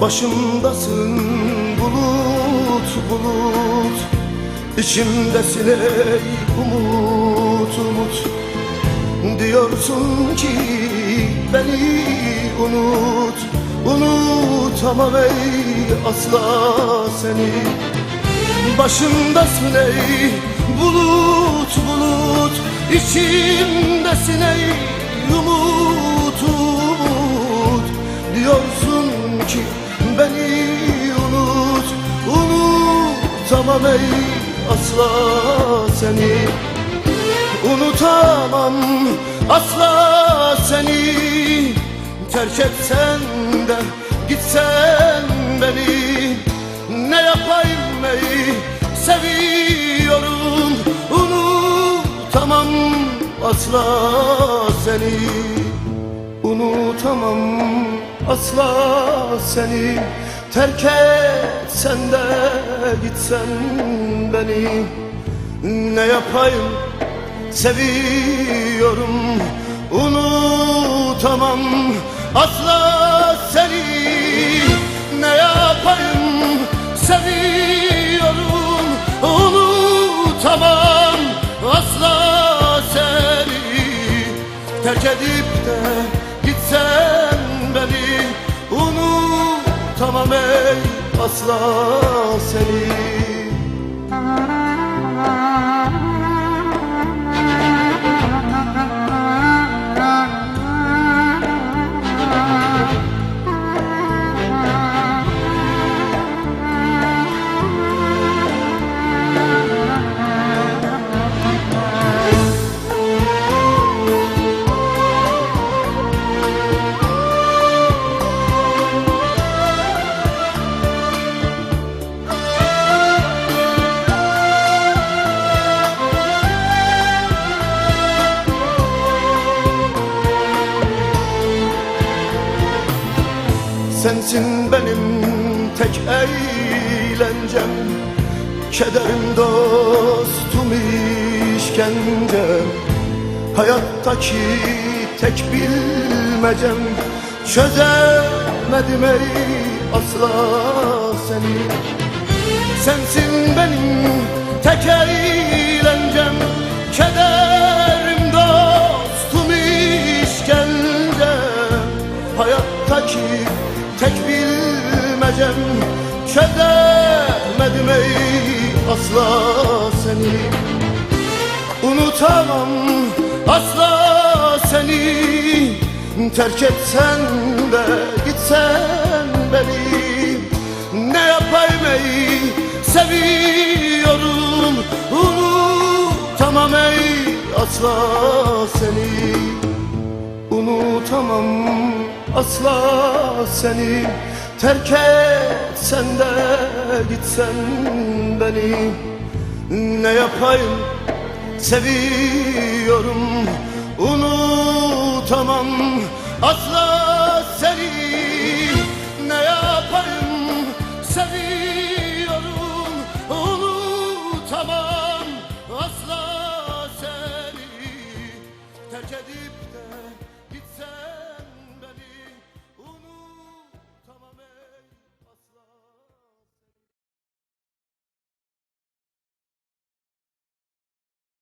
Başımdasın bulut bulut. İçimdesin ey umut umut. Diyorsun ki beni unut. Unutamam ey asla seni. Başımdasın ey bulut bulut. İçimdesin ey umut umut. Diyorsun ki beni unut Unutamam ey asla seni. Unutamam asla seni. Terk etsen de gitsen beni. Ne yapayım ey seviyorum. Unutamam asla seni. Unutamam asla seni Terk etsen de gitsen beni Ne yapayım? Seviyorum Unutamam. Asla seni Ne yapayım? Seviyorum Unutamam. Asla seni Terk edip de gitsen beni Unutamam ey asla seni Sensin benim tek eğlencem. Kederim dostum işkencem Hayattaki tek bilmecem. Çözemedim ey asla seni. Sensin benim tek eğlencem. Kederim dostum işkencem Hayattaki ey asla seni. Unutamam asla seni. Terk etsen de gitsen beni Ne yapayım ey? Seviyorum. Unutamam ey asla seni. Unutamam asla seni. Terk sen de gitsen beni ne yapayım? Seviyorum unutamam. Asla seni Ne yapayım? Seviyorum unutamam.